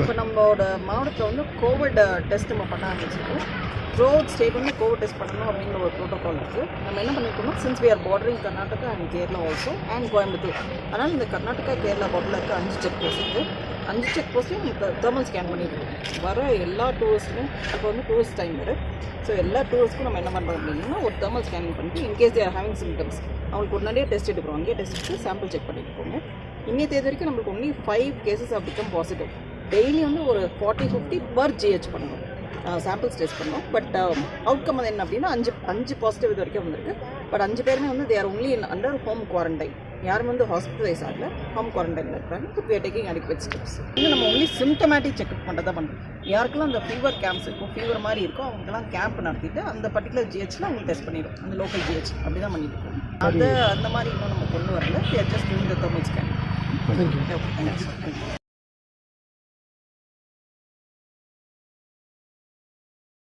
இப்போ நம்மளோட மாவட்டத்தில் வந்து கோவிட் டெஸ்ட் நம்ம பண்ண ஆரம்பிச்சிருக்கோம். த்ரூ ஸ்டேட் வந்து கோவிட் டெஸ்ட் பண்ணணும் அப்படிங்கிற ஒரு ப்ரோட்டோகால் இருக்குது நம்ம என்ன பண்ணியிருக்கோம் since we are bordering Karnataka and Kerala also and Coimbatore அதனால் இந்த கர்நாடகா கேரளா பார்டரில் இருக்க அஞ்சு செக் போஸ்ட் இருக்குது அஞ்சு செக் போஸ்ட்லையும் நம்ம தெர்மல் ஸ்கேன் பண்ணியிருக்கோம் வர எல்லா டூரிஸ்ட்டுமே இப்போ வந்து டூரிஸ்ட் டைம் வரும் ஸோ எல்லா டூரிஸ்ட்க்கும் நம்ம என்ன பண்ணுறோம் அப்படின்னா ஒரு தெர்மல் ஸ்கேனிங் பண்ணிட்டு in case they're having symptoms அவங்களுக்கு உடனடியே டெஸ்ட் எடுக்கிறோம். அங்கேயே டெஸ்ட் எடுத்து சாம்பிள் செக் பண்ணிட்டு போங்க. இன்னைய தேதி வரைக்கும் நம்மளுக்கு only five cases of become positive daily வந்து ஒரு ஃபார்ட்டி ஃபிஃப்டி பர் ஜிஹெச் பண்ணணும் சாம்பிள்ஸ் டெஸ்ட் பண்ணோம் பட் அவுட்கம் வந்து என்ன அப்படின்னா அஞ்சு அஞ்சு பாசிட்டிவ் இது வரைக்கும் வந்திருக்கு. பட் அஞ்சு பேருமே வந்து they're only under home quarantine யாரும் வந்து ஹாஸ்பிட்டலைஸ் ஆகல. ஹோம் குவாரண்டைனில் இருக்கிறாங்க but we're taking adequate steps இது நம்ம ஒன்லி சிம்டமேட்டிக் செக்அப் பண்ணுறதா பண்ணுறோம் யாருக்கெல்லாம் அந்த ஃபீவர் கேம்ப்ஸ் இருக்கும் ஃபீவர் மாதிரி இருக்கும் அவங்களுக்கெல்லாம் கேம்ப் நடத்திட்டு அந்த பர்டிகுலர் ஜிஹெச்சில் அவங்க டெஸ்ட் பண்ணிடும் அந்த லோக்கல் ஜிஹெச் அப்படி தான் பண்ணிட்டு இருக்கோம். அது அந்த மாதிரி இன்னும் நம்ம கொண்டு வரல. Just doing the thermal scan thank you okay